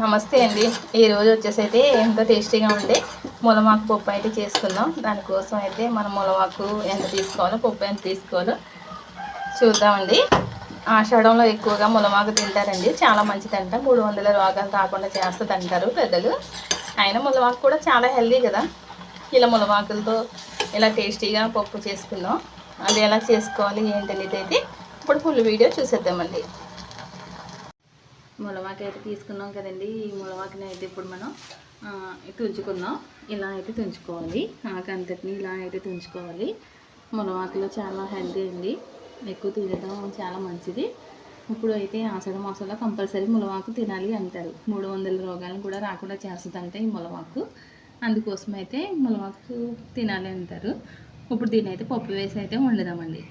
నమస్తే అండి. ఈరోజు వచ్చేసి అయితే ఎంతో టేస్టీగా ఉండే ములమాకు పప్పు అయితే చేసుకుందాం. దానికోసం అయితే మనం ములమాకు ఎంత తీసుకోవాలో పప్పు ఎంత తీసుకోవాలో చూద్దామండి. ఆషాఢంలో ఎక్కువగా ములమాకు తింటారండి. చాలా మంచిదంట మూడు వందల రోగాలు రాకుండా చేస్తుంది అంటారు పెద్దలు. అయినా ములమాకు కూడా చాలా హెల్దీ కదా. ఇలా ములమాకులతో ఇలా టేస్టీగా పప్పు చేసుకుందాం. అది ఎలా చేసుకోవాలి ఏంటనేది అయితే ఇప్పుడు ఫుల్ వీడియో చూసేద్దామండి. ములమాకి అయితే తీసుకున్నాం కదండి. ఈ ములమాకిని అయితే ఇప్పుడు మనం తుంచుకుందాం. ఇలా అయితే తుంచుకోవాలి. ఆకంతటిని ఇలా అయితే తుంచుకోవాలి. ములమాకులో చాలా హెల్తీ అండి. ఎక్కువ తినడం చాలా మంచిది. ఇప్పుడు అయితే ఆషాఢ మాసంలో కంపల్సరీ ములవాకు తినాలి అంటారు. మూడు వందల రోగాలను కూడా రాకుండా చేస్తుందంటే ఈ ములవాకు. అందుకోసం అయితే ములవాకు తినాలి అంటారు. ఇప్పుడు దీని అయితే పప్పు వేసి అయితే వండుదామండి.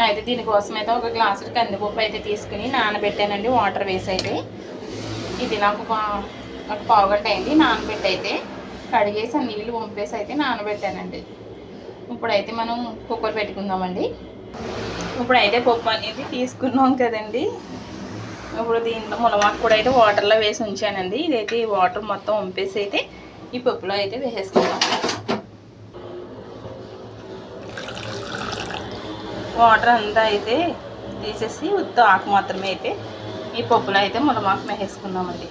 అయితే దీనికోసం అయితే ఒక గ్లాసు కందిపప్పు అయితే తీసుకుని నానబెట్టానండి వాటర్ వేసి అయితే ఇది నాకు పా- ఒక పావు గంట అయింది నానబెట్టి అయితే కడిగేసి ఆ నీళ్ళు వంపేసి అయితే నానబెట్టానండి. ఇప్పుడైతే మనం కుక్కర్ పెట్టుకుందామండి. ఇప్పుడైతే పప్పు అనేది తీసుకున్నాం కదండి. ఇప్పుడు దీంట్లో ములమాకు కూడా అయితే వాటర్లో వేసి ఉంచానండి. ఇదైతే వాటర్ మొత్తం వంపేసి అయితే ఈ పప్పులో అయితే వేసేసుకుందాం. వాటర్ అంతా అయితే తీసేసి ఉత్త ఆకు మాత్రమే అయితే ఈ పప్పులో అయితే ములమాకు వేసేసుకుందామండి.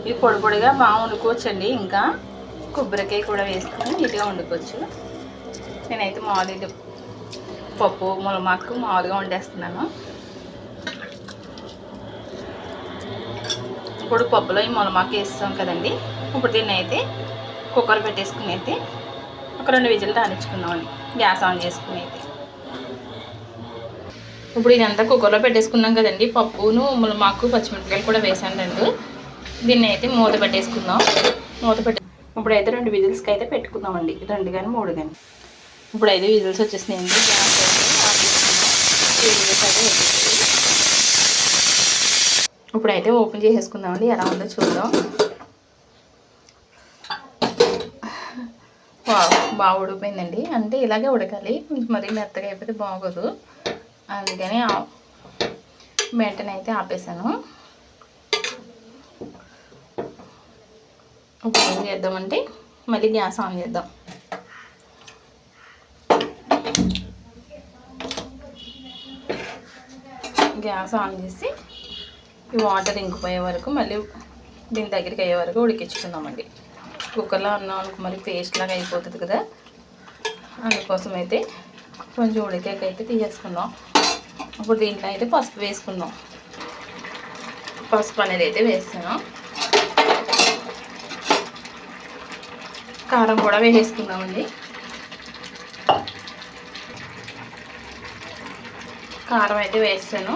ఇది పొడి పొడిగా బాగా వండుకోవచ్చండి. ఇంకా కొబ్బరికాయ కూడా వేసుకొని నీట్గా వండుకోవచ్చు. నేనైతే మామూలుగా పప్పు ములమాకు మామూలుగా వండేస్తున్నాను. ఇప్పుడు పప్పులో ఈ ములమాకు వేస్తాం కదండి. ఇప్పుడు దీన్ని అయితే కుక్కర్ పెట్టేసుకుని అయితే ఒక రెండు విజిల్ రానిచ్చుకుందామండి గ్యాస్ ఆన్ చేసుకుని అయితే ఇప్పుడు ఇదంతా కుక్కర్లో పెట్టేసుకున్నాం కదండి. పప్పును ములమాకు పచ్చిమిరపకాయలు కూడా వేసాను రెండు. దీన్ని అయితే మూత పెట్టేసుకుందాం. మూత పెట్టే ఇప్పుడు అయితే రెండు విజిల్స్కి అయితే పెట్టుకుందామండి రెండు కానీ మూడు కానీ ఇప్పుడు అయితే విజిల్స్ వచ్చేసినాయండి గ్యాస్ అయితే విజిల్స్ అయితే ఇప్పుడు అయితే ఓపెన్ చేసేసుకుందామండి ఎలా ఉందో చూద్దాం. బాగా ఉడికిపోయిందండి. అంటే ఇలాగే ఉడకాలి. మరీ మెత్తగా అయిపోతే బాగోదు. అందుకని వెంటనే అయితే ఆపేసాను. ఇప్పుడు ఏం చేద్దామంటే మళ్ళీ గ్యాస్ ఆన్ చేద్దాం. గ్యాస్ ఆన్ చేసి ఈ వాటర్ ఇంకిపోయే వరకు మళ్ళీ దీని దగ్గరికి అయ్యే వరకు ఉడికించుకుందామండి. కుక్కర్లో అన్నం అనుకో మరి పేస్ట్ లాగా అయిపోతుంది కదా. అందుకోసం అయితే కొంచెం ఉడికాక అయితే తీసేసుకుందాం. ఇప్పుడు దీంట్లో అయితే పసుపు వేసుకుందాం. పసుపు అనేది అయితే వేస్తాను కారం కూడా వేసేసుకుందామండి. కారం అయితే వేస్తాను.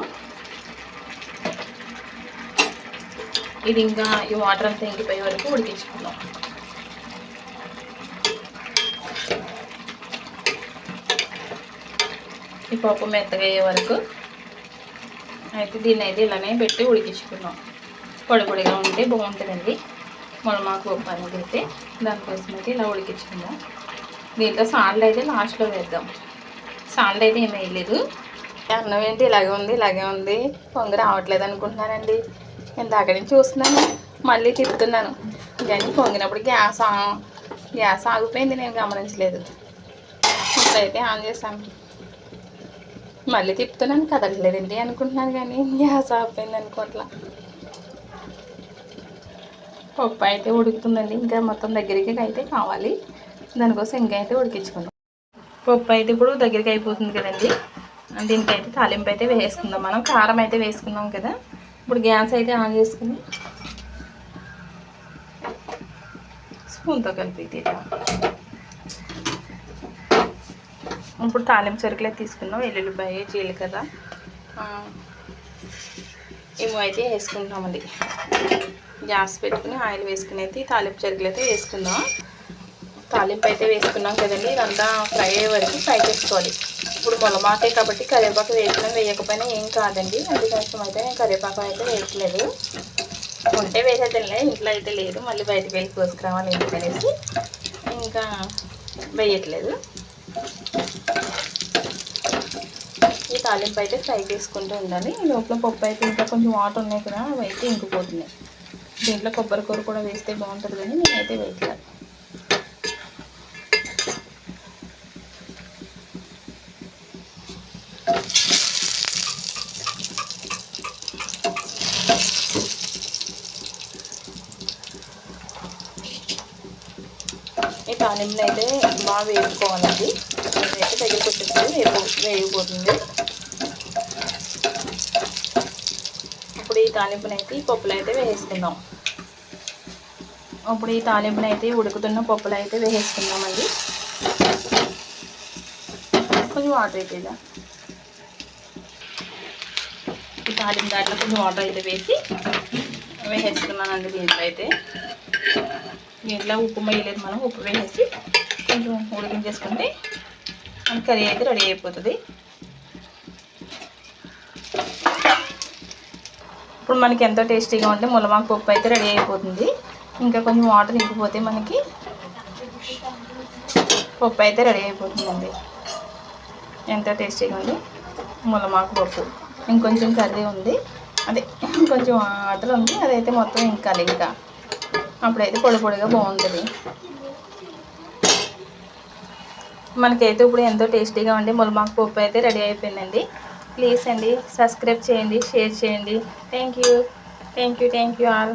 ఇది ఇంకా ఈ వాటర్ అంతా ఇంకిపోయే వరకు ఉడికించుకుందాం. ఈ పప్పు మెత్తగా అయ్యే వరకు అయితే దీన్ని అయితే ఇలానే పెట్టి ఉడికించుకున్నాం పొడి పొడిగా ఉంటే బాగుంటుందండి. ములమాకు పప్పు అనేది అయితే దానికోసం అయితే ఇలా ఉడికించుకుందాం. దీంట్లో సాల్ట్ అయితే లాస్ట్లో వేద్దాం. సాల్ట్ అయితే ఏం వేయలేదు. అన్నం ఏంటి? ఇలాగే ఉంది ఇలాగే ఉంది. పొంగి రావట్లేదు అనుకుంటున్నానండి. నేను అక్కడి నుంచి చూస్తున్నాను. మళ్ళీ తిప్పుతున్నాను. కానీ పొంగినప్పుడు గ్యాస్ గ్యాస్ ఆగిపోయింది. నేను గమనించలేదు. ఇప్పుడైతే ఆన్ చేశాను మళ్ళీ తిప్పుతున్నాను కదలట్లేదండి అనుకుంటున్నాను కానీ గ్యాస్ ఆపోయింది అనుకోవట్లా పప్పు అయితే ఉడుకుతుందండి. ఇంకా మొత్తం దగ్గరికి అయితే కావాలి. దానికోసం ఇంకా అయితే ఉడికించుకుందాం. పప్పు అయితే ఇప్పుడు దగ్గరికి అయిపోతుంది కదండి. దీనికైతే తాలింపు అయితే వేసుకుందాం మనం. కారం అయితే వేసుకున్నాం కదా. ఇప్పుడు గ్యాస్ అయితే ఆన్ చేసుకుని స్పూన్తో కలిపి తీద్దాం. ఇప్పుడు తాలింపు సరుకులు అయితే తీసుకుందాం ఎల్లుల్లిపాయ జీలకర్ర. ఇవి అయితే వేసుకుంటామండి గ్యాస్ పెట్టుకుని ఆయిల్ వేసుకుని అయితే తాలింపు సరుకులు అయితే వేసుకుందాం. తాలింపు అయితే వేసుకున్నాం కదండి ఇదంతా ఫ్రై అయ్యే వరకు ఫ్రై చేసుకోవాలి. ఇప్పుడు మొలమాకే కాబట్టి కరివేపాకు వేసినా వేయకపోయినా ఏం కాదండి అందుకోసం అయితే నేను కరివేపాకు అయితే వేయట్లేదు. ఉంటే వేసేద్దాంలే ఇంట్లో అయితే లేదు మళ్ళీ బయటకు వెళ్ళి కోసుకురావాలి ఎందుకనేసి. ఇంకా వేయట్లేదు. ఈ తాలింపు అయితే ఫ్రై చేసుకుంటూ ఉండాలి. ఈ లోపల పప్పు అయితే ఇంకా కొంచెం వాటర్ ఉన్నాయి కదా అవి అయితే ఇంకిపోతున్నాయి. దీంట్లో కొబ్బరి కూర కూడా వేస్తే బాగుంటుంది కానీ నేనైతే వేయట్లేదు ఈ తాలింపుని అయితే బాగా వేపుకోవాలండి. ఇదైతే దగ్గర వచ్చేసి వేపు వేగిపోతుంది. ఇప్పుడు ఈ తాలింపుని అయితే ఈ పప్పులు అయితే వేసేసుకుందాం. ఇప్పుడు ఈ తాలింపుని అయితే ఉడుకుతున్న పప్పులు అయితే వేసేసుకుందామండి. కొంచెం వాటర్ అయితే ఇలా. ఈ తాలింపు దాంట్లో కొంచెం వాటర్ అయితే వేసి వేసేసుకున్నానండి దీంట్లో అయితే. దీంట్లో ఉప్పు వేయలేదు మనం ఉప్పు వేసేసి కొంచెం ఉడికించేసుకుంటే మన కర్రీ అయితే రెడీ అయిపోతుంది. ఇప్పుడు మనకి ఎంతో టేస్టీగా ఉంటే ములమాకు పప్పు అయితే రెడీ అయిపోతుంది. ఇంకా కొంచెం వాటర్ ఇంకిపోతే మనకి పప్పు అయితే రెడీ అయిపోతుందండి. ఎంతో టేస్టీగా ఉంది ములమాకు పప్పు. ఇంకొంచెం కర్రీ ఉంది. అదే కొంచెం వాటర్ ఉంది. అదైతే మొత్తం ఇంకా ఇంకా. అప్పుడైతే పొడి పొడిగా బాగుంటుంది. మనకైతే ఇప్పుడు ఎంతో టేస్టీగా ఉండి ములమాకు పప్పు అయితే రెడీ అయిపోయిందండి. ప్లీజ్ అండి సబ్స్క్రైబ్ చేయండి షేర్ చేయండి. Thank you thank you thank you all